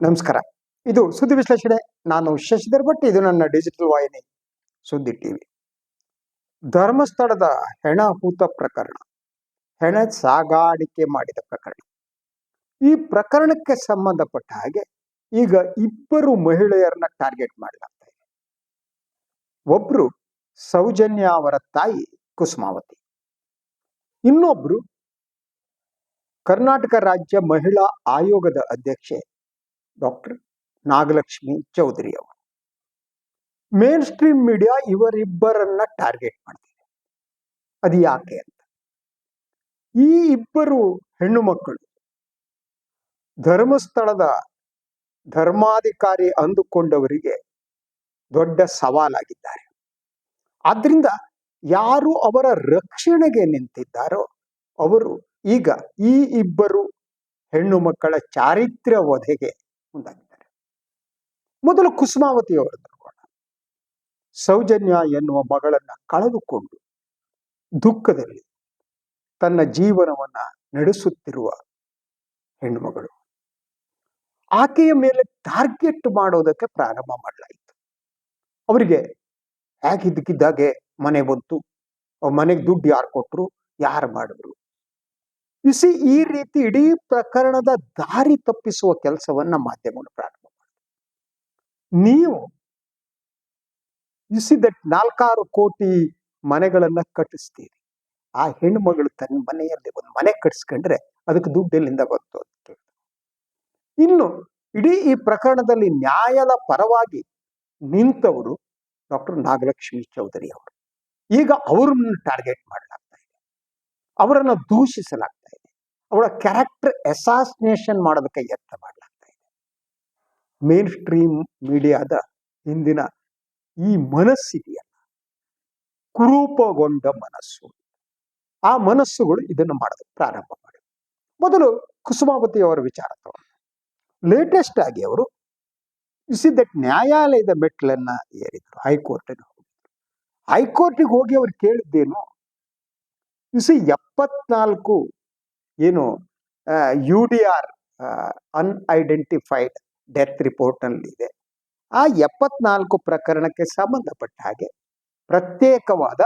ನಮಸ್ಕಾರ. ಇದು ಸುದ್ದಿ ವಿಶ್ಲೇಷಣೆ. ನಾನು ಶಶಿಧರ್ ಭಟ್. ಇದು ನನ್ನ ಡಿಜಿಟಲ್ ವಾಹಿನಿ, ಸುದ್ದಿ ಟಿವಿ ಧರ್ಮಸ್ಥಳದ ಹೆಣ ಹೂತ ಪ್ರಕರಣ, ಹೆಣ ಸಾಗಾಣಿಕೆ ಮಾಡಿದ ಪ್ರಕರಣ. ಈ ಪ್ರಕರಣಕ್ಕೆ ಸಂಬಂಧಪಟ್ಟ ಹಾಗೆ ಈಗ ಇಬ್ಬರು ಮಹಿಳೆಯರನ್ನ ಟಾರ್ಗೆಟ್ ಮಾಡಲಾಗ್ತಾ ಇದೆ. ಒಬ್ರು ಸೌಜನ್ಯ ಅವರ ತಾಯಿ ಕುಸುಮಾವತಿ. ಇನ್ನೊಬ್ರು ಕರ್ನಾಟಕ ರಾಜ್ಯ ಮಹಿಳಾ ಆಯೋಗದ ಅಧ್ಯಕ್ಷೆ ಡಾಕ್ಟರ್ ನಾಗಲಕ್ಷ್ಮಿ ಚೌಧರಿ ಅವರು. ಮೇನ್ ಸ್ಟ್ರೀಮ್ ಮೀಡಿಯಾ ಇವರಿಬ್ಬರನ್ನ ಟಾರ್ಗೆಟ್ ಮಾಡ್ತಿದೆ. ಅದು ಯಾಕೆ ಅಂತ. ಈ ಇಬ್ಬರು ಹೆಣ್ಣು ಮಕ್ಕಳು ಧರ್ಮಸ್ಥಳದ ಧರ್ಮಾಧಿಕಾರಿ ಅಂದುಕೊಂಡವರಿಗೆ ದೊಡ್ಡ ಸವಾಲಾಗಿದ್ದಾರೆ. ಆದ್ರಿಂದ ಯಾರು ಅವರ ರಕ್ಷಣೆಗೆ ನಿಂತಿದ್ದಾರೋ ಅವರು ಈಗ ಈ ಇಬ್ಬರು ಹೆಣ್ಣು ಮಕ್ಕಳ ಚಾರಿತ್ರ್ಯ ವಧೆಗೆ ಮುಂದಾಗಿದ್ದಾರೆ ಮೊದಲು ಕುಸುಮಾವತಿ ತರ್ಕೋಣ ಸೌಜನ್ಯ ಎನ್ನುವ ಮಗಳನ್ನ ಕಳೆದುಕೊಂಡು ದುಃಖದಲ್ಲಿ ತನ್ನ ಜೀವನವನ್ನ ನಡೆಸುತ್ತಿರುವ ಹೆಣ್ಣುಮಗಳು ಆಕೆಯ ಮೇಲೆ ಟಾರ್ಗೆಟ್ ಮಾಡೋದಕ್ಕೆ ಪ್ರಾರಂಭ ಮಾಡಲಾಯಿತು. ಅವರಿಗೆ ಯಾಕಿದ್ದಕ್ಕಿದ್ದಾಗೆ ಮನೆ ಬಂತು, ಮನೆಗೆ ದುಡ್ಡು ಯಾರು ಕೊಟ್ರು, ಯಾರು ಮಾಡಿದ್ರು? ಇಸಿ ಈ ರೀತಿ ಇಡೀ ಪ್ರಕರಣದ ದಾರಿ ತಪ್ಪಿಸುವ ಕೆಲಸವನ್ನ ಮಾಧ್ಯಮಗಳು ಪ್ರಾರಂಭ ಮಾಡಿದೆ ನೀವು ಇಸಿದಟ್ ನಾಲ್ಕಾರು ಕೋಟಿ ಮನೆಗಳನ್ನ ಕಟ್ಟಿಸ್ತೀರಿ. ಆ ಹೆಣ್ಮಗಳು ತನ್ನ ಮನೆಯಲ್ಲಿ ಒಂದು ಮನೆ ಕಟ್ಸ್ಕೊಂಡ್ರೆ ಅದಕ್ಕೆ ದುಡ್ಡು ಎಲ್ಲಿಂದ ಬಂತು ಅಂತ. ಇನ್ನು, ಇಡೀ ಈ ಪ್ರಕರಣದಲ್ಲಿ ನ್ಯಾಯದ ಪರವಾಗಿ ನಿಂತವರು ಡಾಕ್ಟರ್ ನಾಗಲಕ್ಷ್ಮಿ ಚೌಧರಿ ಅವರು. ಈಗ ಅವ್ರನ್ನ ಟಾರ್ಗೆಟ್ ಮಾಡಲಾಗ್ತಾ ಇದೆ ಅವರನ್ನ ದೂಷಿಸಲಾಗ್ತಾ ಇದೆ. ಅವರ ಕ್ಯಾರೆಕ್ಟರ್ ಅಸಾಸಿನೇಷನ್ ಮಾಡೋದಕ್ಕೆ ಯತ್ನ ಮಾಡಲಾಗ್ತಾ ಇದೆ. ಮೇನ್ ಸ್ಟ್ರೀಮ್ ಮೀಡಿಯಾದ ಹಿಂದಿನ ಈ ಮನಸ್ಸಿದೆಯಲ್ಲ ಕುರೂಪಗೊಂಡ ಮನಸ್ಸು. ಆ ಮನಸ್ಸುಗಳು ಇದನ್ನು ಮಾಡೋದಕ್ಕೆ ಪ್ರಾರಂಭ ಮಾಡಿ ಮೊದಲು ಕುಸುಮಾವತಿ ಅವರ ವಿಚಾರ ಲೇಟೆಸ್ಟ್ ಆಗಿ ಅವರು ದಟ್ ನ್ಯಾಯಾಲಯದ ಮೆಟ್ಲನ್ನ ಏರಿದ್ರು. ಹೈಕೋರ್ಟಿಗೆ ಹೋಗಿದ್ರು. ಹೈಕೋರ್ಟಿಗೆ ಹೋಗಿ ಅವ್ರು ಕೇಳಿದ್ದೇನು ಇಸಿ ಎಪ್ಪತ್ನಾಲ್ಕು ಏನು U D R unidentified death ಇದೆ ಆ ಎಪ್ಪತ್ನಾಲ್ಕು ಪ್ರಕರಣಕ್ಕೆ ಸಂಬಂಧಪಟ್ಟ ಹಾಗೆ ಪ್ರತ್ಯೇಕವಾದ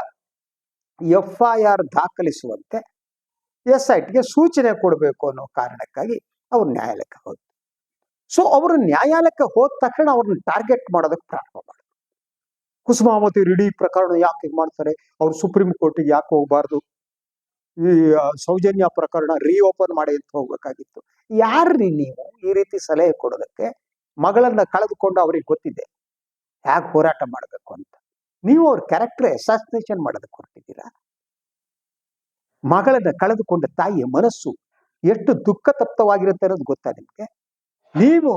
ಎಫ್ ಐ ಆರ್ ದಾಖಲಿಸುವಂತೆ ಎಸ್ ಐ ಸೂಚನೆ ಕೊಡಬೇಕು ಅನ್ನೋ ಕಾರಣಕ್ಕಾಗಿ ಅವ್ರು ನ್ಯಾಯಾಲಯಕ್ಕೆ ಹೋದ್ರು. ಸೊ ಅವರು ನ್ಯಾಯಾಲಯಕ್ಕೆ ಹೋದ ತಕ್ಷಣ ಅವ್ರನ್ನ ಟಾರ್ಗೆಟ್ ಮಾಡೋದಕ್ಕೆ ಪ್ರಾರಂಭ ಮಾಡಿದ್ರು. ಕುಸುಮಾವತಿ ಇಡೀ ಪ್ರಕರಣ ಯಾಕೆ ಮಾಡ್ತಾರೆ? ಅವ್ರು ಸುಪ್ರೀಂ ಕೋರ್ಟಿಗೆ ಯಾಕೆ ಹೋಗ್ಬಾರ್ದು? ಈ ಸೌಜನ್ಯ ಪ್ರಕರಣ ರೀಓಪನ್ ಮಾಡಿ ಅಂತ ಹೋಗ್ಬೇಕಾಗಿತ್ತು. ಯಾರ್ರಿ ನೀವು ಈ ರೀತಿ ಸಲಹೆ ಕೊಡೋದಕ್ಕೆ? ಮಗಳನ್ನ ಕಳೆದುಕೊಂಡು ಅವ್ರಿಗೆ ಗೊತ್ತಿದೆ. ಹೇಗೆ ಹೋರಾಟ ಮಾಡಬೇಕು ಅಂತ? ನೀವು ಅವ್ರ ಕ್ಯಾರೆಕ್ಟರ್ ಅಸಾಸಿನೇಷನ್ ಮಾಡೋದಕ್ಕೆ ಹೊರಟಿದ್ದೀರಾ? ಮಗಳನ್ನ ಕಳೆದುಕೊಂಡ ತಾಯಿಯ ಮನಸ್ಸು ಎಷ್ಟು ದುಃಖ ತಪ್ತವಾಗಿರುತ್ತೆ ಅನ್ನೋದು ಗೊತ್ತಾ ನಿಮ್ಗೆ? ನೀವು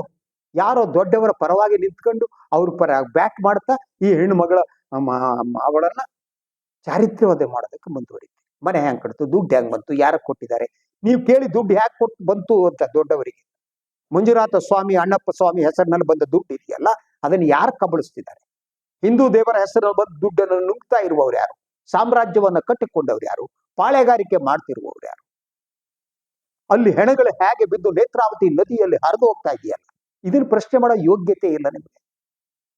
ಯಾರೋ ದೊಡ್ಡವರ ಪರವಾಗಿ ನಿಂತ್ಕೊಂಡು ಅವ್ರ ಪರ ಬ್ಯಾಟ್ ಮಾಡ್ತಾ ಈ ಹೆಣ್ಣು ಮಗಳ ಅವಳನ್ನ ಚಾರಿತ್ರ್ಯವಾದ ಮಾಡೋದಕ್ಕೆ ಮುಂದುವರಿತೀವಿ ಮನೆ ಹ್ಯಾಂಗ್ ಕಟ್ತು, ದುಡ್ಡು ಹ್ಯಾಂಗ್ ಬಂತು ಯಾರ ಕೊಟ್ಟಿದ್ದಾರೆ? ನೀವು ಕೇಳಿ ದುಡ್ಡು ಹ್ಯಾಕ್ ಕೊಟ್ಟು ಬಂತು ಅಂತ ದೊಡ್ಡವರಿಗೆ. ಮಂಜುನಾಥ ಸ್ವಾಮಿ, ಅಣ್ಣಪ್ಪ ಸ್ವಾಮಿ ಹೆಸರಿನಲ್ಲಿ ಬಂದ ದುಡ್ಡು ಇದೆಯಲ್ಲ, ಅದನ್ನು ಯಾರು ಕಬಳಿಸ್ತಿದ್ದಾರೆ? ಹಿಂದೂ ದೇವರ ಹೆಸರಲ್ಲಿ ಬಂದ ದುಡ್ಡನ್ನು ನುಗ್ತಾ ಇರುವವರು ಯಾರು? ಸಾಮ್ರಾಜ್ಯವನ್ನ ಕಟ್ಟಿಕೊಂಡವ್ರು ಯಾರು? ಪಾಳೆಗಾರಿಕೆ ಮಾಡ್ತಿರುವವರು ಯಾರು? ಅಲ್ಲಿ ಹೆಣಗಳು ಹೇಗೆ ಬಿದ್ದು ನೇತ್ರಾವತಿ ನದಿಯಲ್ಲಿ ಹರಿದು ಹೋಗ್ತಾ ಇದೆಯಲ್ಲ, ಇದನ್ನ ಪ್ರಶ್ನೆ ಮಾಡೋ ಯೋಗ್ಯತೆ ಇಲ್ಲ ನಿಮಗೆ.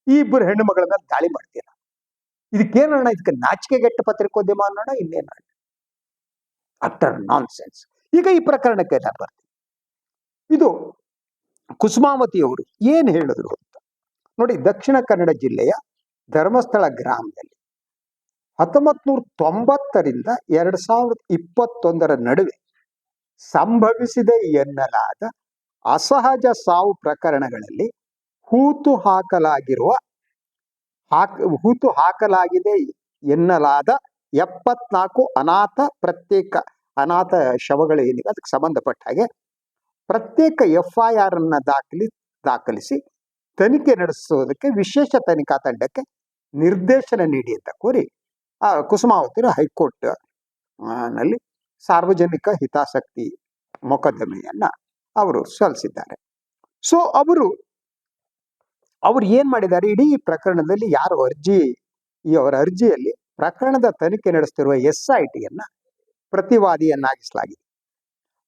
ಈ ಇಬ್ಬರು ಹೆಣ್ಣು ಮಗಳ ಮೇಲೆ ದಾಳಿ ಮಾಡ್ತೀರ? ಇದಕ್ಕೇನಣ್ಣ ಇದಕ್ಕೆ ನಾಚಿಕೆಗೆಟ್ಟ ಪತ್ರಿಕೋದ್ಯಮ ಅನ್ನೋಣ ಇನ್ನೇನ ಅಟ್ಟರ್ ನಾನ್ಸೆನ್ಸ್ ಈಗ ಈ ಪ್ರಕರಣಕ್ಕೆ ನಾನು ಬರ್ತೀನಿ ಇದು ಕುಸುಮಾವತಿ ಅವರು ಏನ್ ಹೇಳಿದ್ರು ಅಂತ. ನೋಡಿ, ದಕ್ಷಿಣ ಕನ್ನಡ ಜಿಲ್ಲೆಯ ಧರ್ಮಸ್ಥಳ ಗ್ರಾಮದಲ್ಲಿ ಹತ್ತೊಂಬತ್ ನೂರ ತೊಂಬತ್ತರಿಂದ ಎರಡ್ ಸಾವಿರದ ಇಪ್ಪತ್ತೊಂದರ ನಡುವೆ ಸಂಭವಿಸಿದೆ ಎನ್ನಲಾದ ಅಸಹಜ ಸಾವು ಪ್ರಕರಣಗಳಲ್ಲಿ ಹೂತು ಹಾಕಲಾಗಿರುವ ಹಾಕ್, ಹೂತು ಹಾಕಲಾಗಿದೆ ಎನ್ನಲಾದ ಎಪ್ಪತ್ನಾಲ್ಕು ಅನಾಥ ಪ್ರತ್ಯೇಕ ಅನಾಥ ಶವಗಳು ಏನಿವೆ ಅದಕ್ಕೆ ಸಂಬಂಧಪಟ್ಟ ಹಾಗೆ ಪ್ರತ್ಯೇಕ ಎಫ್ ಐ ಆರ್ ಅನ್ನ ದಾಖಲಿ, ದಾಖಲಿಸಿ ತನಿಖೆ ನಡೆಸೋದಕ್ಕೆ ವಿಶೇಷ ತನಿಖಾ ತಂಡಕ್ಕೆ ನಿರ್ದೇಶನ ನೀಡಿ ಅಂತ ಕೋರಿ ಆ ಕುಸುಮಾವತಿರು ಹೈಕೋರ್ಟ್ನಲ್ಲಿ ಸಾರ್ವಜನಿಕ ಹಿತಾಸಕ್ತಿ ಮೊಕದ್ದಮೆಯನ್ನ ಅವರು ಸಲ್ಲಿಸಿದ್ದಾರೆ. ಸೊ, ಅವರು, ಅವ್ರು ಏನ್ ಮಾಡಿದ್ದಾರೆ? ಇಡೀ ಪ್ರಕರಣದಲ್ಲಿ ಯಾರು ಅರ್ಜಿ, ಈ ಅವರ ಅರ್ಜಿಯಲ್ಲಿ ಪ್ರಕರಣದ ತನಿಖೆ ನಡೆಸುತ್ತಿರುವ ಎಸ್ ಐ ಟಿಯನ್ನ ಪ್ರತಿವಾದಿಯನ್ನಾಗಿಸಲಾಗಿದೆ.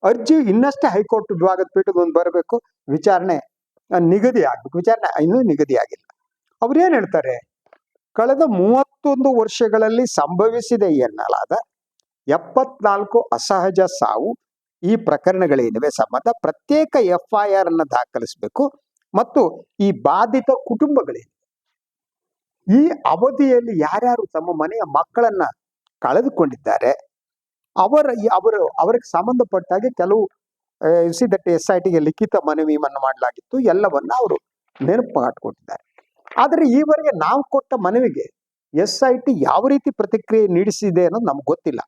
ಅರ್ಜಿ ಇನ್ನಷ್ಟೇ ಹೈಕೋರ್ಟ್ ವಿಭಾಗದ ಪೀಠದ ಒಂದು ಬರಬೇಕು, ವಿಚಾರಣೆ ನಿಗದಿ ಆಗ್ಬೇಕು, ವಿಚಾರಣೆ ಇನ್ನೂ ನಿಗದಿ ಆಗಿಲ್ಲ. ಅವ್ರು ಏನ್ ಹೇಳ್ತಾರೆ? ಕಳೆದ ಮೂವತ್ತೊಂದು ವರ್ಷಗಳಲ್ಲಿ ಸಂಭವಿಸಿದೆ ಎನ್ನಲಾದ ಎಪ್ಪತ್ನಾಲ್ಕು ಅಸಹಜ ಸಾವು ಈ ಪ್ರಕರಣಗಳೇನಿವೆ ಸಂಬಂಧ ಪ್ರತ್ಯೇಕ ಎಫ್ ಐ ಆರ್ ಅನ್ನ ದಾಖಲಿಸಬೇಕು ಮತ್ತು ಈ ಬಾಧಿತ ಕುಟುಂಬಗಳೇನಿವೆ ಈ ಅವಧಿಯಲ್ಲಿ ಯಾರ್ಯಾರು ತಮ್ಮ ಮನೆಯ ಮಕ್ಕಳನ್ನ ಕಳೆದುಕೊಂಡಿದ್ದಾರೆ, ಅವರ ಅವರು, ಅವರಿಗೆ ಸಂಬಂಧಪಟ್ಟ ಹಾಗೆ ಕೆಲವು ಎಸ್ ಐ ಟಿಗೆ ಲಿಖಿತ ಮನವಿಯನ್ನು ಮಾಡಲಾಗಿತ್ತು. ಎಲ್ಲವನ್ನ ಅವರು ನೆನಪು ಮಾಡಿಕೊಂಡಿದ್ದಾರೆ ಆದರೆ ಈವರೆಗೆ ನಾವು ಕೊಟ್ಟ ಮನವಿಗೆ ಎಸ್ ಐ ಟಿ ಯಾವ ರೀತಿ ಪ್ರತಿಕ್ರಿಯೆ ನೀಡಿಸಿದೆ ಅನ್ನೋದು ನಮ್ಗೆ ಗೊತ್ತಿಲ್ಲ.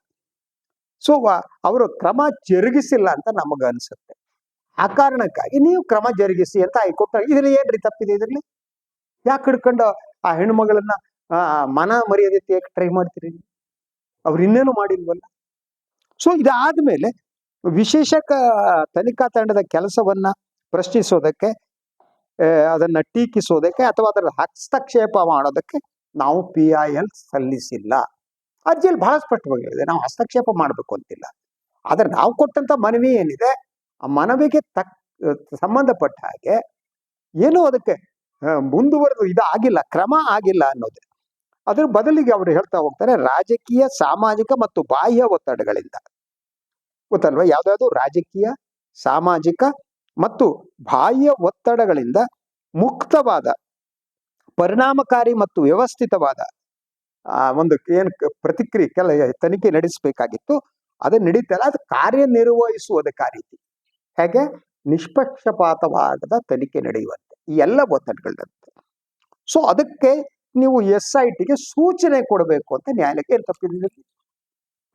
ಸೊ ಅವರು ಕ್ರಮ ಜರುಗಿಸಿಲ್ಲ ಅಂತ ನಮಗೆ ಅನಿಸುತ್ತೆ. ಆ ಕಾರಣಕ್ಕಾಗಿ ನೀವು ಕ್ರಮ ಜರುಗಿಸಿ ಅಂತ ಹೈಕೋರ್ಟ್, ಇದ್ರಲ್ಲಿ ಏನ್ರಿ ತಪ್ಪಿದೆ ಇದರಲ್ಲಿ? ಯಾಕೆ ಹಿಡ್ಕೊಂಡು ಆ ಹೆಣ್ಮಗಳನ್ನ ಆ, ಮನ ಮರ್ಯಾದೆ ಟ್ರೈ ಮಾಡ್ತೀರಿ? ಅವ್ರು ಇನ್ನೇನು ಮಾಡಿಲ್ವಲ್ಲ? ಸೊ ಇದಾದ್ಮೇಲೆ ವಿಶೇಷ ತನಿಖಾ ತಂಡದ ಕೆಲಸವನ್ನ ಪ್ರಶ್ನಿಸೋದಕ್ಕೆ ಅದನ್ನ ಟೀಕಿಸೋದಕ್ಕೆ ಅಥವಾ ಅದರ ಹಸ್ತಕ್ಷೇಪ ಮಾಡೋದಕ್ಕೆ ನಾವು ಪಿ ಐ ಎಲ್ ಸಲ್ಲಿಸಿಲ್ಲ. ಅರ್ಜಿಯಲ್ಲಿ ಬಹಳ ಸ್ಪಷ್ಟವಾಗಿ ಹೇಳಿದೆ ನಾವು ಹಸ್ತಕ್ಷೇಪ ಮಾಡಬೇಕು ಅಂತಿಲ್ಲ. ಆದ್ರೆ ನಾವು ಕೊಟ್ಟಂತ ಮನವಿ ಏನಿದೆ? ಆ ಮನವಿಗೆ ತಕ್ ಸಂಬಂಧಪಟ್ಟ ಹಾಗೆ ಏನು ಅದಕ್ಕೆ ಮುಂದುವರೆದು ಇದಾಗಿಲ್ಲ, ಕ್ರಮ ಆಗಿಲ್ಲ ಅನ್ನೋದೇ. ಅದ್ರ ಬದಲಿಗೆ ಅವರು ಹೇಳ್ತಾ ಹೋಗ್ತಾರೆ, ರಾಜಕೀಯ, ಸಾಮಾಜಿಕ ಮತ್ತು ಬಾಹ್ಯ ಒತ್ತಡಗಳಿಂದ. ಗೊತ್ತಲ್ವಾ? ಯಾವ್ದಾದ್ರು ರಾಜಕೀಯ, ಸಾಮಾಜಿಕ ಮತ್ತು ಬಾಹ್ಯ ಒತ್ತಡಗಳಿಂದ ಮುಕ್ತವಾದ, ಪರಿಣಾಮಕಾರಿ ಮತ್ತು ವ್ಯವಸ್ಥಿತವಾದ, ಆ, ಒಂದು ಏನು ಪ್ರತಿಕ್ರಿಯೆ, ಕೆಲ ತನಿಖೆ ನಡೆಸಬೇಕಾಗಿತ್ತು. ಅದನ್ನ ನಡೀತಲ್ಲ ಅದು ಕಾರ್ಯನಿರ್ವಹಿಸುವುದಕ್ಕೆ ರೀತಿ ಹೇಗೆ? ನಿಷ್ಪಕ್ಷಪಾತವಾದ ತನಿಖೆ ನಡೆಯುವಂತೆ. ಎಲ್ಲ ಒತ್ತಡಗಳಿರುತ್ತೆ ಸೊ ಅದಕ್ಕೆ ನೀವು ಎಸ್ ಐ ಟಿಗೆ ಸೂಚನೆ ಕೊಡಬೇಕು ಅಂತ ನ್ಯಾಯಾಲಯಕ್ಕೆ ಏನ್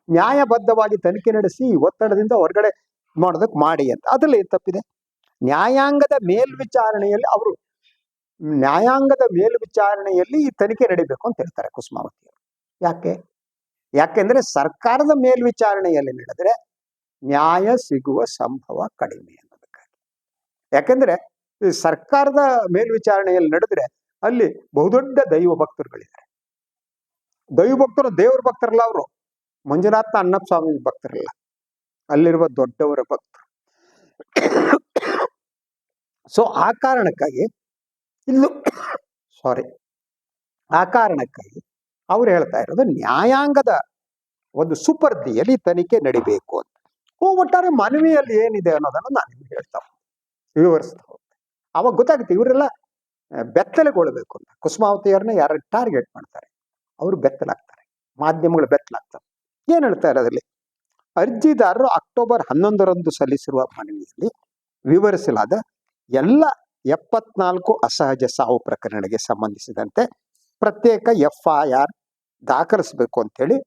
ನ್ಯಾಯಬದ್ಧವಾಗಿ ತನಿಖೆ ನಡೆಸಿ ಒತ್ತಡದಿಂದ ಹೊರಗಡೆ ಮಾಡೋದಕ್ಕೆ ಮಾಡಿ ಅಂತ. ಅದ್ರಲ್ಲಿ ತಪ್ಪಿದೆ? ನ್ಯಾಯಾಂಗದ ಮೇಲ್ವಿಚಾರಣೆಯಲ್ಲಿ ಅವರು, ನ್ಯಾಯಾಂಗದ ಮೇಲ್ವಿಚಾರಣೆಯಲ್ಲಿ ಈ ತನಿಖೆ ನಡಿಬೇಕು ಅಂತ ಹೇಳ್ತಾರೆ ಕುಸುಮಾವತಿ ಯಾಕೆ? ಯಾಕೆಂದ್ರೆ ಸರ್ಕಾರದ ಮೇಲ್ವಿಚಾರಣೆಯಲ್ಲಿ ನಡೆದ್ರೆ ನ್ಯಾಯ ಸಿಗುವ ಸಂಭವ ಕಡಿಮೆ ಅನ್ನೋದಕ್ಕಾಗಿ. ಯಾಕೆಂದ್ರೆ ಈ ಸರ್ಕಾರದ ಮೇಲ್ವಿಚಾರಣೆಯಲ್ಲಿ ನಡೆದ್ರೆ ಅಲ್ಲಿ ಬಹುದೊಡ್ಡ ದೈವ ಭಕ್ತರುಗಳಿದ್ದಾರೆ. ದೈವ ಭಕ್ತರು ದೇವ್ರ ಭಕ್ತರಲ್ಲ ಅವರು. ಮಂಜುನಾಥ ಅಣ್ಣಪ್ಪ ಸ್ವಾಮಿ ಭಕ್ತರಲ್ಲ. ಅಲ್ಲಿರುವ ದೊಡ್ಡವರ ಭಕ್ತರು. ಸೊ ಆ ಕಾರಣಕ್ಕಾಗಿ ಇಲ್ಲೂ ಸಾರಿ ಆ ಕಾರಣಕ್ಕಾಗಿ ಅವ್ರು ಹೇಳ್ತಾ ಇರೋದು ನ್ಯಾಯಾಂಗದ ಒಂದು ಸುಪರ್ದಿಯಲ್ಲಿ ತನಿಖೆ ನಡಿಬೇಕು ಅಂತ. ಓ, ಒಟ್ಟಾರೆ ಮನವಿಯಲ್ಲಿ ಏನಿದೆ ಅನ್ನೋದನ್ನು ನಾನು ನಿಮ್ಗೆ ಹೇಳ್ತಾ ವಿವರಿಸ್ತಾ ಅವಾಗ ಗೊತ್ತಾಗುತ್ತೆ ಇವರೆಲ್ಲ ಬೆತ್ತಲೆಗೊಳ್ಬೇಕು ಅಂತ. ಕುಸುಮಾವತಿಯವ್ರನ್ನ ಯಾರು ಟಾರ್ಗೆಟ್ ಮಾಡ್ತಾರೆ? ಅವರು ಬೆತ್ತಲಾಗ್ತಾರೆ. ಮಾಧ್ಯಮಗಳು ಬೆತ್ತಲಾಗ್ತವೆ. ಏನು ಹೇಳ್ತಾರೆ ಅದರಲ್ಲಿ? ಅರ್ಜಿದಾರರು ಅಕ್ಟೋಬರ್ ಹನ್ನೊಂದರಂದು ಸಲ್ಲಿಸಿರುವ ಮನವಿಯಲ್ಲಿ ವಿವರಿಸಲಾದ ಎಲ್ಲ ಎಪ್ಪತ್ನಾಲ್ಕು ಅಸಹಜ ಸಾವು ಪ್ರಕರಣಗಳಿಗೆ ಸಂಬಂಧಿಸಿದಂತೆ ಪ್ರತ್ಯೇಕ ಎಫ್ ಐ ಆರ್ ದಾಖಲಿಸಬೇಕು ಅಂತೇಳಿ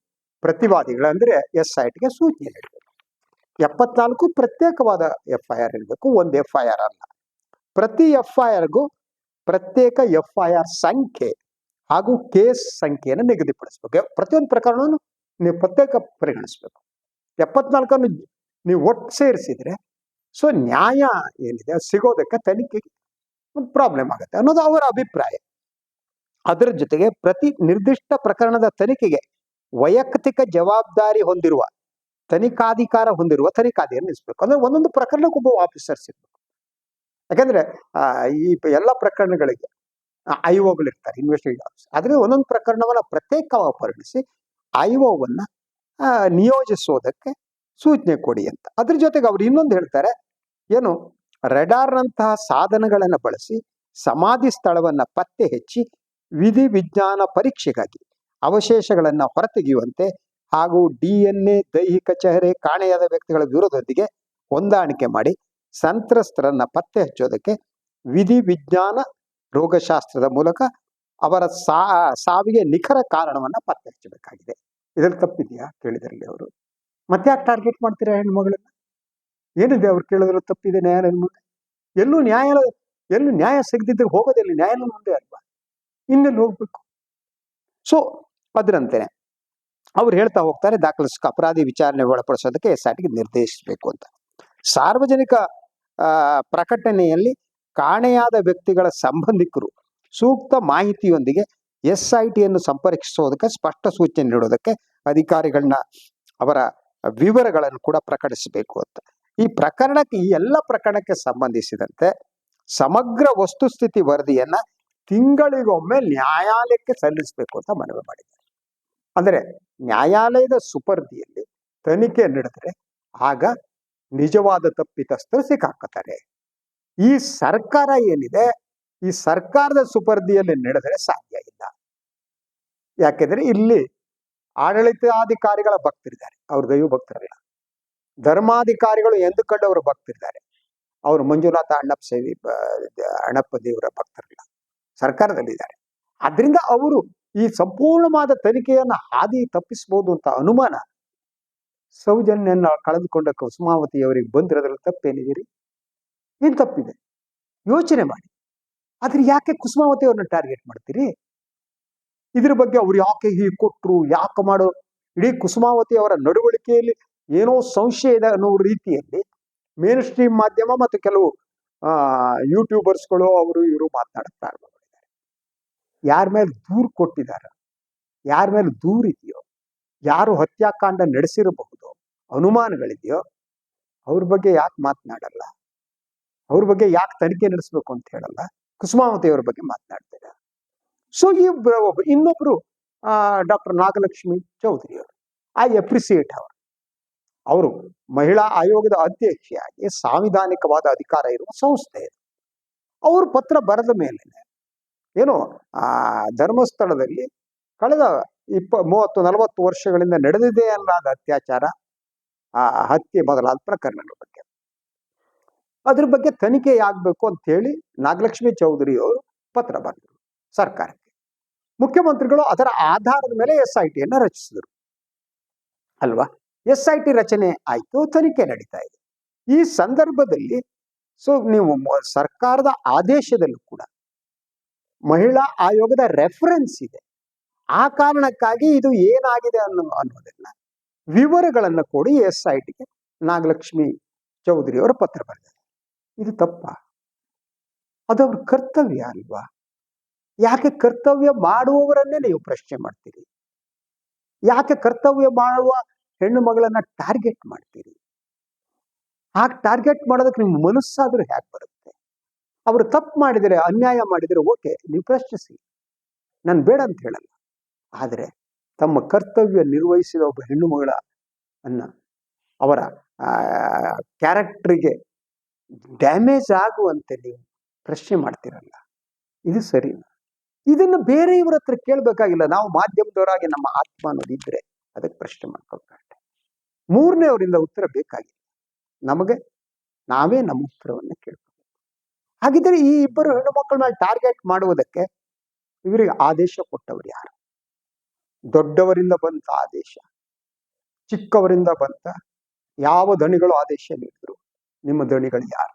ಪ್ರತಿವಾದಿಗಳಂದ್ರೆ ಎಸ್ ಐ ಟಿಗೆ ಸೂಚನೆ ನೀಡಬೇಕು ಎಪ್ಪತ್ನಾಲ್ಕು ಪ್ರತ್ಯೇಕವಾದ ಎಫ್ ಐ ಆರ್ ಇರಬೇಕು, ಒಂದು ಎಫ್ ಐ ಆರ್ ಅಲ್ಲ. ಪ್ರತಿ ಎಫ್ ಐ ಆರ್ಗೂ ಪ್ರತ್ಯೇಕ ಎಫ್ ಐ ಆರ್ ಸಂಖ್ಯೆ ಹಾಗೂ ಕೇಸ್ ಸಂಖ್ಯೆಯನ್ನು ನಿಗದಿಪಡಿಸಬೇಕು. ಪ್ರತಿಯೊಂದು ಪ್ರಕರಣವನ್ನು ನೀವು ಪ್ರತ್ಯೇಕ ಪರಿಗಣಿಸಬೇಕು. ಎಪ್ಪತ್ನಾಲ್ಕನ್ನು ನೀವು ಒಟ್ಟು ಸೇರಿಸಿದರೆ, ಸೊ ನ್ಯಾಯ ಏನಿದೆ ಸಿಗೋದಕ್ಕೆ ತನಿಖೆಗೆ ಒಂದು ಪ್ರಾಬ್ಲಮ್ ಆಗುತ್ತೆ ಅನ್ನೋದು ಅವರ ಅಭಿಪ್ರಾಯ. ಅದರ ಜೊತೆಗೆ ಪ್ರತಿ ನಿರ್ದಿಷ್ಟ ಪ್ರಕರಣದ ತನಿಖೆಗೆ ವೈಯಕ್ತಿಕ ಜವಾಬ್ದಾರಿ ಹೊಂದಿರುವ ತನಿಖಾಧಿಕಾರ ಹೊಂದಿರುವ ತನಿಖಾಧಿಕಾರಿ ನಿಲ್ಲಿಸಬೇಕು. ಅಂದ್ರೆ ಒಂದೊಂದು ಪ್ರಕರಣಕ್ಕೊಬ್ಬ ಆಫೀಸರ್ಸ್ ಇರ್ಬೇಕು ಯಾಕಂದ್ರೆ ಈ ಎಲ್ಲ ಪ್ರಕರಣಗಳಿಗೆ ಐ ಇರ್ತಾರೆ ಇನ್ವೆಸ್ಟಿಗೇಟ್ ಆಫೀಸರ್ ಆದರೆ ಒಂದೊಂದು ಪ್ರಕರಣವನ್ನ ಪ್ರತ್ಯೇಕವಾಗಿ ಪರಿಗಣಿಸಿ ಐಒವನ್ನ ನಿಯೋಜಿಸೋದಕ್ಕೆ ಸೂಚನೆ ಕೊಡಿ ಅಂತ. ಅದ್ರ ಜೊತೆಗೆ ಅವ್ರು ಇನ್ನೊಂದು ಹೇಳ್ತಾರೆ, ಏನು, ರೆಡಾರ್ನಂತಹ ಸಾಧನಗಳನ್ನು ಬಳಸಿ, ಸಮಾಧಿ ಸ್ಥಳವನ್ನ ಪತ್ತೆ ಹಚ್ಚಿ, ವಿಧಿ ವಿಜ್ಞಾನ ಪರೀಕ್ಷೆಗಾಗಿ ಅವಶೇಷಗಳನ್ನ ಹೊರತೆಗೆಯುವಂತೆ ಹಾಗೂ ಡಿ ಎನ್ ಎ ದೈಹಿಕ ಚಹರೆ, ಕಾಣೆಯಾದ ವ್ಯಕ್ತಿಗಳ ವಿರೋಧದೊಂದಿಗೆ ಹೊಂದಾಣಿಕೆ ಮಾಡಿ ಸಂತ್ರಸ್ತರನ್ನ ಪತ್ತೆ ಹಚ್ಚೋದಕ್ಕೆ ವಿಧಿ ವಿಜ್ಞಾನ ರೋಗಶಾಸ್ತ್ರದ ಮೂಲಕ ಅವರ ಸಾ, ಸಾವಿಗೆ ನಿಖರ ಕಾರಣವನ್ನ ಪತ್ತೆ ಹಚ್ಚಬೇಕಾಗಿದೆ. ಇದ್ರಲ್ಲಿ ತಪ್ಪಿದೆಯಾ ಕೇಳಿದರಲ್ಲಿ ಅವರು? ಮತ್ತೆ ಯಾಕೆ ಟಾರ್ಗೆಟ್ ಮಾಡ್ತೀರಾ ಹೆಣ್ಮಗಳನ್ನ ಏನಿದೆ ಅವ್ರು ಕೇಳಿದ್ರು ತಪ್ಪಿದೆ ನ್ಯಾಯಾಲಯದ ಮುಂದೆ? ಎಲ್ಲೂ ನ್ಯಾಯಾಲಯ ಎಲ್ಲೂ ನ್ಯಾಯ ಸಿಗದಿದ್ರೆ ಹೋಗೋದಿಲ್ಲ ನ್ಯಾಯಾಲಯ ಮುಂದೆ ಅಲ್ವಾ? ಇನ್ನೆಲ್ಲಿ ಹೋಗ್ಬೇಕು? ಸೊ ಅದರಂತೆ ಅವ್ರು ಹೇಳ್ತಾ ಹೋಗ್ತಾರೆ, ದಾಖಲಿಸಿಕ ಅಪರಾಧಿ ವಿಚಾರಣೆ ಒಳಪಡಿಸೋದಕ್ಕೆ ಎಸ್ಗೆ ನಿರ್ದೇಶಿಸಬೇಕು ಅಂತ. ಸಾರ್ವಜನಿಕ ಪ್ರಕಟಣೆಯಲ್ಲಿ ಕಾಣೆಯಾದ ವ್ಯಕ್ತಿಗಳ ಸಂಬಂಧಿಕರು ಸೂಕ್ತ ಮಾಹಿತಿಯೊಂದಿಗೆ ಎಸ್ ಐ ಟಿಯನ್ನು ಸಂಪರ್ಕಿಸೋದಕ್ಕೆ, ಸ್ಪಷ್ಟ ಸೂಚನೆ ನೀಡೋದಕ್ಕೆ ಅಧಿಕಾರಿಗಳನ್ನ ಅವರ ವಿವರಗಳನ್ನು ಕೂಡ ಪ್ರಕಟಿಸಬೇಕು ಅಂತ. ಈ ಪ್ರಕರಣಕ್ಕೆ, ಈ ಎಲ್ಲ ಪ್ರಕರಣಕ್ಕೆ ಸಂಬಂಧಿಸಿದಂತೆ ಸಮಗ್ರ ವಸ್ತುಸ್ಥಿತಿ ವರದಿಯನ್ನ ತಿಂಗಳಿಗೊಮ್ಮೆ ನ್ಯಾಯಾಲಯಕ್ಕೆ ಸಲ್ಲಿಸಬೇಕು ಅಂತ ಮನವಿ ಮಾಡಿದ್ದಾರೆ. ಅಂದರೆ ನ್ಯಾಯಾಲಯದ ಸುಪರ್ದಿಯಲ್ಲಿ ತನಿಖೆ ನಡೆದರೆ ಆಗ ನಿಜವಾದ ತಪ್ಪಿತಸ್ಥರು ಸಿಕ್ಕಾಕತಾರೆ ಈ ಸರ್ಕಾರ ಏನಿದೆ, ಈ ಸರ್ಕಾರದ ಸುಪರ್ದಿಯಲ್ಲಿ ನಡೆದರೆ ಸಾಧ್ಯ ಇಲ್ಲ. ಯಾಕೆಂದ್ರೆ ಇಲ್ಲಿ ಆಡಳಿತಾಧಿಕಾರಿಗಳ ಭಕ್ತರಿದ್ದಾರೆ. ಅವ್ರ ದೈವ ಭಕ್ತರಲ್ಲ. ಧರ್ಮಾಧಿಕಾರಿಗಳು ಎಂದು ಕಂಡು ಅವರು ಭಕ್ತರಿದ್ದಾರೆ. ಅವರು ಮಂಜುನಾಥ ಅಣ್ಣಪ್ಪ ಸೇವಿ ಅಣ್ಣಪ್ಪ ದೇವರ ಭಕ್ತರಲ್ಲ. ಸರ್ಕಾರದಲ್ಲಿದ್ದಾರೆ. ಅದರಿಂದ ಅವರು ಈ ಸಂಪೂರ್ಣವಾದ ತನಿಖೆಯನ್ನ ಹಾದಿ ತಪ್ಪಿಸಬಹುದು ಅಂತ ಅನುಮಾನ ಸೌಜನ್ಯನ ಕಳೆದುಕೊಂಡ ಕುಸುಮಾವತಿ ಅವರಿಗೆ ಬಂದಿರೋದ್ರಲ್ಲಿ ತಪ್ಪೇನಿದ್ದೀರಿ ಏನ್ ತಪ್ಪಿದೆ? ಯೋಚನೆ ಮಾಡಿ. ಆದ್ರೆ ಯಾಕೆ ಕುಸುಮಾವತಿ ಅವ್ರನ್ನ ಟಾರ್ಗೆಟ್ ಮಾಡ್ತೀರಿ? ಇದ್ರ ಬಗ್ಗೆ ಅವ್ರು ಯಾಕೆ ಹೀಗೆ ಕೊಟ್ರು? ಯಾಕೆ ಮಾಡೋ ಇಡೀ ಕುಸುಮಾವತಿ ಅವರ ನಡವಳಿಕೆಯಲ್ಲಿ ಏನೋ ಸಂಶಯ ಇದೆ ಅನ್ನೋ ರೀತಿಯಲ್ಲಿ ಮೇನ್ ಸ್ಟ್ರೀಮ್ ಮಾಧ್ಯಮ ಮತ್ತು ಕೆಲವು ಯೂಟ್ಯೂಬರ್ಸ್ಗಳು ಅವರು ಇವರು ಮಾತನಾಡಕ್ ಪ್ರಾರಂಭ ಮಾಡಿದ್ದಾರೆ ಯಾರ ಮೇಲೆ ದೂರು ಕೊಟ್ಟಿದ್ದಾರೆ ಯಾರ ಮೇಲೆ ದೂರಿದೆಯೋ? ಯಾರು ಹತ್ಯಾಕಾಂಡ ನಡೆಸಿರಬಹುದು? ಅನುಮಾನಗಳಿದೆಯೋ, ಅವ್ರ ಬಗ್ಗೆ ಯಾಕೆ ಮಾತನಾಡಲ್ಲ? ಅವ್ರ ಬಗ್ಗೆ ಯಾಕೆ ತನಿಖೆ ನಡೆಸಬೇಕು ಅಂತ ಹೇಳಲ್ಲ? ಕುಸುಮಾವತಿ ಅವ್ರ ಬಗ್ಗೆ ಮಾತನಾಡ್ತಾರೆ ಸೊ ಈ ಒಬ್ಬ- ಇನ್ನೊಬ್ರು ಡಾಕ್ಟರ್ ನಾಗಲಕ್ಷ್ಮಿ ಚೌಧರಿ ಅವರು. ಐ ಅಪ್ರಿಸಿಯೇಟ್ ಅವರು. ಅವರು ಮಹಿಳಾ ಆಯೋಗದ ಅಧ್ಯಕ್ಷೆಯಾಗಿ ಸಾಂವಿಧಾನಿಕವಾದ ಅಧಿಕಾರ ಇರುವ ಸಂಸ್ಥೆ ಇದು. ಅವರು ಪತ್ರ ಬರೆದ ಮೇಲೆ ಏನು, ಆ, ಧರ್ಮಸ್ಥಳದಲ್ಲಿ ಕಳೆದ ಇಪ್ಪ, ಮೂವತ್ತು, ನಲವತ್ತು ವರ್ಷಗಳಿಂದ ನಡೆದಿದೆ ಅನ್ನೋದ ಅತ್ಯಾಚಾರ ಆ ಹತ್ಯೆ ಬದಲಾದ ಪ್ರಕರಣಗಳ ಬಗ್ಗೆ. ಅದ್ರ ಬಗ್ಗೆ ತನಿಖೆ ಆಗ್ಬೇಕು ಅಂತ ಹೇಳಿ ನಾಗಲಕ್ಷ್ಮಿ ಚೌಧರಿ ಅವರು ಪತ್ರ ಬರೆದರು ಸರ್ಕಾರಕ್ಕೆ. ಮುಖ್ಯಮಂತ್ರಿಗಳು ಅದರ ಆಧಾರದ ಮೇಲೆ ಎಸ್ ಐ ಟಿಯನ್ನ ರಚಿಸಿದರು. ಅಲ್ವಾ? ಎಸ್ ಐ ಟಿ ರಚನೆ ಆಯ್ತು, ತನಿಖೆ ನಡೀತಾ ಇದೆ. ಈ ಸಂದರ್ಭದಲ್ಲಿ ಸೊ ನೀವು ಸರ್ಕಾರದ ಆದೇಶದಲ್ಲೂ ಕೂಡ ಮಹಿಳಾ ಆಯೋಗದ ರೆಫರೆನ್ಸ್ ಇದೆ. ಆ ಕಾರಣಕ್ಕಾಗಿ ಇದು ಏನಾಗಿದೆ ಅನ್ನೋ ಅನ್ನೋದನ್ನ ವಿವರಗಳನ್ನು ಕೊಡಿ ಎಸ್ ಐ ಟಿಗೆ ನಾಗಲಕ್ಷ್ಮಿ ಚೌಧರಿ ಅವರ ಪತ್ರ ಬರೆದಿದೆ ಇದು ತಪ್ಪ. ಅದವ್ರ ಕರ್ತವ್ಯ ಅಲ್ವಾ? ಯಾಕೆ ಕರ್ತವ್ಯ ಮಾಡುವವರನ್ನೇ ನೀವು ಪ್ರಶ್ನೆ ಮಾಡ್ತೀರಿ? ಯಾಕೆ ಕರ್ತವ್ಯ ಮಾಡುವ ಹೆಣ್ಣು ಮಗಳನ್ನ ಟಾರ್ಗೆಟ್ ಮಾಡ್ತೀರಿ? ಹಾಗೆ ಟಾರ್ಗೆಟ್ ಮಾಡೋದಕ್ಕೆ ನಿಮ್ಮ ಮನಸ್ಸಾದ್ರೂ ಹ್ಯಾಕ್ ಬರುತ್ತೆ. ಅವರು ತಪ್ಪು ಮಾಡಿದರೆ, ಅನ್ಯಾಯ ಮಾಡಿದರೆ ಓಕೆ, ನೀವು ಪ್ರಶ್ನಿಸಿ. ನಾನು ಬೇಡ ಅಂತ ಹೇಳಲ್ಲ. ಆದರೆ ತಮ್ಮ ಕರ್ತವ್ಯ ನಿರ್ವಹಿಸಿದ ಒಬ್ಬ ಹೆಣ್ಣು ಮಗಳ ಅನ್ನ ಅವರ ಕ್ಯಾರೆಕ್ಟ್ರಿಗೆ ಡ್ಯಾಮೇಜ್ ಆಗುವಂತೆ ನೀವು ಪ್ರಶ್ನೆ ಮಾಡ್ತಿರಲ್ಲ, ಇದು ಸರಿ ಇದನ್ನು ಬೇರೆಯವರ ಹತ್ರ ಕೇಳಬೇಕಾಗಿಲ್ಲ. ನಾವು ಮಾಧ್ಯಮದವರಾಗಿ ನಮ್ಮ ಆತ್ಮ ಅನ್ನೋದಿದ್ರೆ ಅದಕ್ಕೆ ಪ್ರಶ್ನೆ ಮಾಡ್ಕೊಳ್ಬೇಕು ಮೂರನೇ ಅವರಿಂದ ಉತ್ತರ ಬೇಕಾಗಿಲ್ಲ. ನಮಗೆ, ನಾವೇ ನಮ್ಮ ಉತ್ತರವನ್ನು ಕೇಳ್ಬೇಕು ಹಾಗಿದ್ರೆ ಈ ಇಬ್ಬರು ಹೆಣ್ಣು ಮಕ್ಕಳ ಮೇಲೆ ಟಾರ್ಗೆಟ್ ಮಾಡುವುದಕ್ಕೆ ಇವರಿಗೆ ಆದೇಶ ಕೊಟ್ಟವರು ಯಾರು? ದೊಡ್ಡವರಿಂದ ಬಂತ ಆದೇಶ, ಚಿಕ್ಕವರಿಂದ ಬಂತ ಯಾವ ದಣಿಗಳು ಆದೇಶ ನೀಡಿದ್ರು, ನಿಮ್ಮ ದಣಿಗಳು ಯಾರು?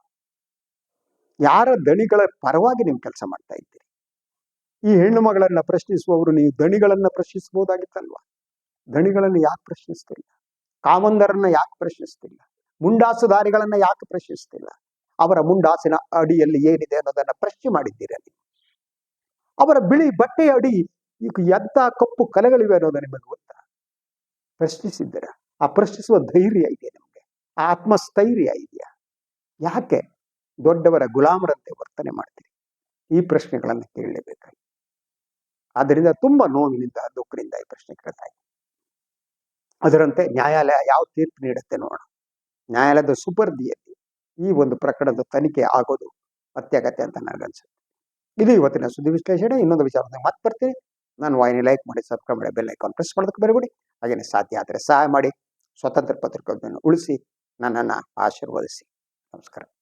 ಯಾರ ದಣಿಗಳ ಪರವಾಗಿ ನೀವು ಕೆಲಸ ಮಾಡ್ತಾ ಇದ್ದೀರಿ? ಈ ಹೆಣ್ಣು ಮಗಳನ್ನ ಪ್ರಶ್ನಿಸುವವರು ನೀವು ದಣಿಗಳನ್ನ ಪ್ರಶ್ನಿಸಬಹುದಾಗಿತ್ತಲ್ವಾ? ದಣಿಗಳನ್ನು ಯಾಕೆ ಪ್ರಶ್ನಿಸ್ತಿಲ್ಲ? ಕಾಮಂದರನ್ನ ಯಾಕೆ ಪ್ರಶ್ನಿಸ್ತಿಲ್ಲ? ಮುಂಡಾಸುದಾರಿಗಳನ್ನ ಯಾಕೆ ಪ್ರಶ್ನಿಸ್ತಿಲ್ಲ? ಅವರ ಮುಂಡಾಸಿನ ಅಡಿಯಲ್ಲಿ ಏನಿದೆ ಅನ್ನೋದನ್ನ ಪ್ರಶ್ನೆ ಮಾಡಿದ್ದೀರ ನೀವು? ಅವರ ಬಿಳಿ ಬಟ್ಟೆಯ ಅಡಿ ಈಗ ಎಂಥ ಕಪ್ಪು ಕಲೆಗಳಿವೆ ಅನ್ನೋದು ನಿಮಗೆ ಗೊತ್ತಾ? ಪ್ರಶ್ನಿಸಿದ್ದೀರ? ಆ ಪ್ರಶ್ನಿಸುವ ಧೈರ್ಯ ಇದೆ ನಿಮಗೆ. ಆ ಆತ್ಮಸ್ಥೈರ್ಯ ಇದೆಯಾ? ಯಾಕೆ ದೊಡ್ಡವರ ಗುಲಾಮರಂತೆ ವರ್ತನೆ ಮಾಡ್ತೀರಿ? ಈ ಪ್ರಶ್ನೆಗಳನ್ನು ಕೇಳಲೇಬೇಕಾಗಿ ಆದ್ದರಿಂದ ತುಂಬಾ ನೋವಿನಿಂದ, ದುಃಖದಿಂದ ಈ ಪ್ರಶ್ನೆ ಕೇಳ್ತಾ ಅದರಂತೆ ನ್ಯಾಯಾಲಯ ಯಾವ ತೀರ್ಪು ನೀಡುತ್ತೆ ನೋಡೋಣ. ನ್ಯಾಯಾಲಯದ ಸುಪರ್ದಿಯಲ್ಲಿ ಈ ಒಂದು ಪ್ರಕರಣದ ತನಿಖೆ ಆಗೋದು ಅತ್ಯಗತ್ಯ ಅಂತ ನನಗನ್ಸುತ್ತೆ. ಇದು ಇವತ್ತಿನ ಸುದ್ದಿ ವಿಶ್ಲೇಷಣೆ. ಇನ್ನೊಂದು ವಿಚಾರದಲ್ಲಿ ಮತ್ತೆ ಬರ್ತೀನಿ. ನಾನು ವಾಹಿನಿ ಲೈಕ್ ಮಾಡಿ, ಸಬ್ಸ್ಕ್ರೈಬ್ ಮಾಡಿ, ಬೆಲ್ ಐಕಾನ್ ಪ್ರೆಸ್ ಮಾಡೋದಕ್ಕೆ ಬರಬೇಡಿ. ಹಾಗೆಯೇ ಸಾಧ್ಯ ಆದರೆ ಸಹಾಯ ಮಾಡಿ. ಸ್ವತಂತ್ರ ಪತ್ರಿಕೋದ್ಯಮವನ್ನು ಉಳಿಸಿ, ನನ್ನನ್ನು ಆಶೀರ್ವದಿಸಿ. ನಮಸ್ಕಾರ.